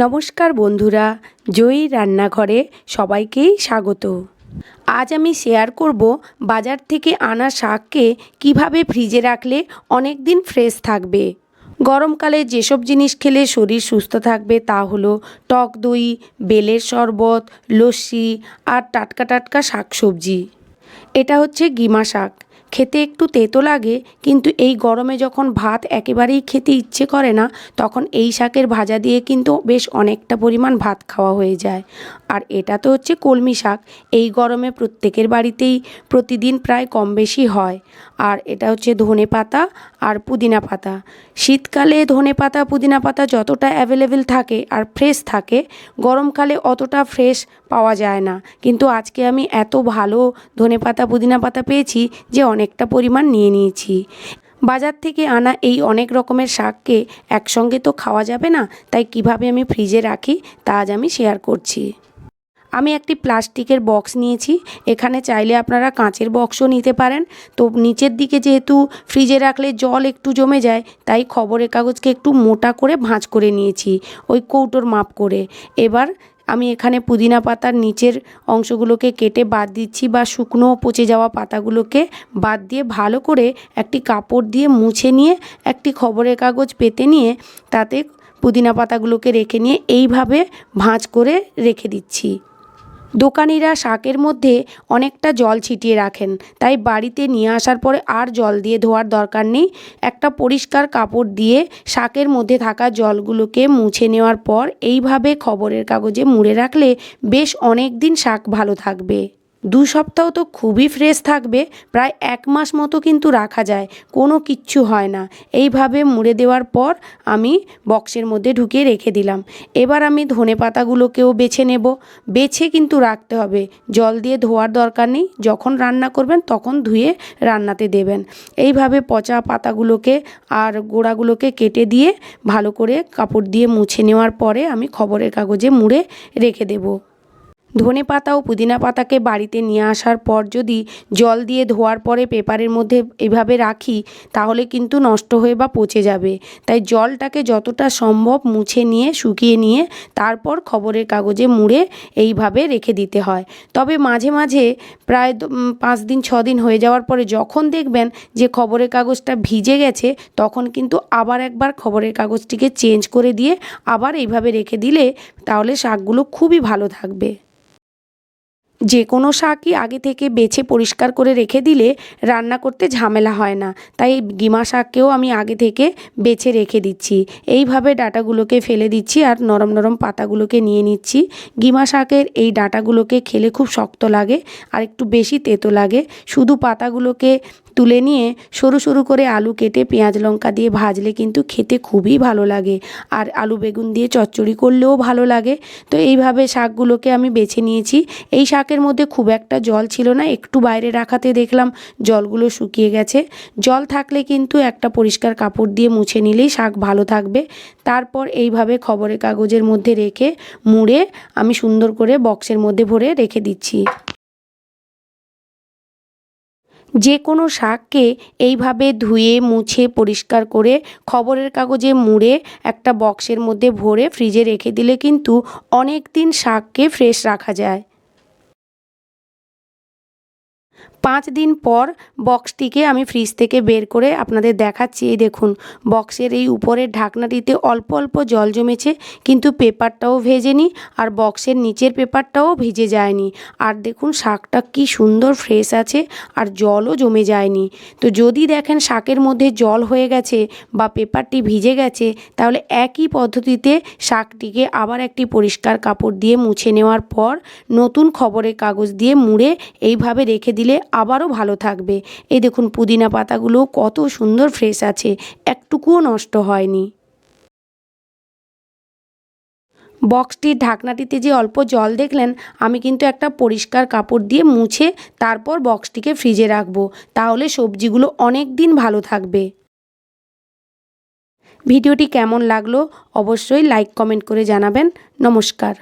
নমস্কার বন্ধুরা, জয়ী রান্নাঘরে সবাইকেই স্বাগত। আজ আমি শেয়ার করব বাজার থেকে আনা শাককে কীভাবে ফ্রিজে রাখলে অনেক দিন ফ্রেশ থাকবে। গরমকালে যেসব জিনিস খেলে শরীর সুস্থ থাকবে তা হলো টক দই, বেলের শরবত, লস্যি আর টাটকা টাটকা শাকসবজি। এটা হচ্ছে গিমা শাক। খেতে একটু তেতো লাগে, কিন্তু এই গরমে যখন ভাত একেবারেই খেতে ইচ্ছে করে না, তখন এই শাকের ভাজা দিয়ে কিন্তু বেশ অনেকটা পরিমাণ ভাত খাওয়া হয়ে যায়। আর এটা তো হচ্ছে কলমি শাক, এই গরমে প্রত্যেকের বাড়িতেই প্রতিদিন প্রায় কম বেশি হয়। আর এটা হচ্ছে ধনে পাতা আর পুদিনা পাতা। শীতকালে ধনে পাতা, পুদিনা পাতা যতটা অ্যাভেলেবেল থাকে আর ফ্রেশ থাকে, গরমকালে অতটা ফ্রেশ পাওয়া যায় না। কিন্তু আজকে আমি এত ভালো ধনে পাতা, পুদিনা পাতা পেয়েছি যে অনেকটা পরিমাণ নিয়ে নিয়েছি। বাজার থেকে আনা এই অনেক রকমের শাককে একসঙ্গে তো খাওয়া যাবে না, তাই কীভাবে আমি ফ্রিজে রাখি তা আজ আমি শেয়ার করছি। আমি একটি প্লাস্টিকের বক্স নিয়েছি, এখানে চাইলে আপনারা কাঁচের বক্সও নিতে পারেন। তো নিচের দিকে যেহেতু ফ্রিজে রাখলে জল একটু জমে যায়, তাই খবরের কাগজকে একটু মোটা করে ভাঁজ করে নিয়েছি, ওই কৌটোর মাপ করে। এবার আমি এখানে পুদিনা পাতার নিচের অংশগুলোকে কেটে বাদ দিচ্ছি বা শুকনো পচে যাওয়া পাতাগুলোকে বাদ দিয়ে ভালো করে একটি কাপড় দিয়ে মুছে নিয়ে একটি খবরের কাগজ পেতে নিয়ে তাতে পুদিনা পাতাগুলোকে রেখে নিয়ে এইভাবে ভাঁজ করে রেখে দিচ্ছি। দোকানিরা শাকের মধ্যে অনেকটা জল ছিটিয়ে রাখেন, তাই বাড়িতে নিয়ে আসার পরে আর জল দিয়ে ধোয়ার দরকার নেই। একটা পরিষ্কার কাপড় দিয়ে শাকের মধ্যে থাকা জলগুলোকে মুছে নেওয়ার পর এইভাবে খবরের কাগজে মুড়ে রাখলে বেশ অনেক দিন শাক ভালো থাকবে। দু সপ্তাহ তো খুবই ফ্রেশ থাকবে, প্রায় এক মাস মতো কিন্তু রাখা যায়, কোনো কিচ্ছু হয় না। এইভাবে মুড়ে দেওয়ার পর আমি বক্সের মধ্যে ঢুকিয়ে রেখে দিলাম। এবার আমি ধনে পাতাগুলোকেও বেছে নেব। বেছে কিন্তু রাখতে হবে। জল দিয়ে ধোয়ার দরকার নেই। যখন রান্না করবেন তখন ধুয়ে রান্নাতে দেবেন। এইভাবে পচা পাতাগুলোকে আর গোড়াগুলোকে কেটে দিয়ে ভালো করে কাপড় দিয়ে মুছে নেওয়ার পরে আমি খবরের কাগজে মুড়ে রেখে দেবো। ধনে পাতা ও পুদিনা পাতাকে বাড়িতে নিয়ে আসার পর যদি জল দিয়ে ধোয়ার পরে পেপারের মধ্যে এভাবে রাখি, তাহলে কিন্তু নষ্ট হয়ে বা পচে যাবে। তাই জলটাকে যতটা সম্ভব মুছে নিয়ে, শুকিয়ে নিয়ে তারপর খবরের কাগজে মুড়ে এইভাবে রেখে দিতে হয়। তবে মাঝে মাঝে প্রায় পাঁচ দিন, ছ দিন হয়ে যাওয়ার পরে যখন দেখবেন যে খবরের কাগজটা ভিজে গেছে, তখন কিন্তু আবার একবার খবরের কাগজটিকে চেঞ্জ করে দিয়ে আবার এইভাবে রেখে দিলে তাহলে শাকগুলো খুবই ভালো থাকবে। যে কোনো শাকই আগে থেকে বেছে পরিষ্কার করে রেখে দিলে রান্না করতে ঝামেলা হয় না। তাই গিমা শাককেও আমি আগে থেকে বেছে রেখে দিচ্ছি। এইভাবে ডাটাগুলোকে ফেলে দিচ্ছি আর নরম নরম পাতাগুলোকে নিয়ে নিচ্ছি। গিমা শাকের এই ডাটাগুলোকে খেলে খুব শক্ত লাগে, আর একটু বেশি তেতো লাগে। শুধু পাতাগুলোকে তুলে নিয়ে সরু সরু করে আলু কেটে পেঁয়াজ লঙ্কা দিয়ে ভাজলে কিন্তু খেতে খুবই ভালো লাগে। আর আলু বেগুন দিয়ে চচ্চড়ি করলেও ভালো লাগে। তো এইভাবে শাকগুলোকে আমি বেছে নিয়েছি। এই শাকের মধ্যে খুব একটা জল ছিল না, একটু বাইরে রাখাতে দেখলাম জলগুলো শুকিয়ে গেছে। জল থাকলে কিন্তু একটা পরিষ্কার কাপড় দিয়ে মুছে নিলেই শাক ভালো থাকবে। তারপর এইভাবে খবরের কাগজের মধ্যে রেখে মুড়ে আমি সুন্দর করে বক্সের মধ্যে ভরে রেখে দিচ্ছি। যে কোনো শাককে এইভাবে ধুয়ে, মুছে, পরিষ্কার করে খবরের কাগজে মুড়ে একটা বক্সের মধ্যে ভরে ফ্রিজে রেখে দিলে কিন্তু অনেক দিন শাককে ফ্রেশ রাখা যায়। পাঁচ দিন পর বক্সটিকে আমি ফ্রিজ থেকে বের করে আপনাদের দেখাচ্ছি। এই দেখুন, বক্সের এই উপরের ঢাকনাটিতে অল্প অল্প জল জমেছে, কিন্তু পেপারটাও ভেজেনি আর বক্সের নিচের পেপারটাও ভিজে যায়নি। আর দেখুন, শাকটা কি সুন্দর ফ্রেশ আছে আর জলও জমে যায়নি। তো যদি দেখেন শাকের মধ্যে জল হয়ে গেছে বা পেপারটি ভিজে গেছে, তাহলে একই পদ্ধতিতে শাকটিকে আবার একটি পরিষ্কার কাপড় দিয়ে মুছে নেওয়ার পর নতুন খবরের কাগজ দিয়ে মুড়ে এইভাবে রেখে দিলে আবারও ভালো থাকবে। এই দেখুন, পুদিনা পাতাগুলো কত সুন্দর ফ্রেশ আছে, একটুকুও নষ্ট হয়নি। বক্সটির ঢাকনাটিতে যে অল্প জল দেখলেন, আমি কিন্তু একটা পরিষ্কার কাপড় দিয়ে মুছে তারপর বক্সটিকে ফ্রিজে রাখব, তাহলে সবজিগুলো অনেক দিন ভালো থাকবে। ভিডিওটি কেমন লাগল, অবশ্যই লাইক কমেন্ট করে জানাবেন। নমস্কার।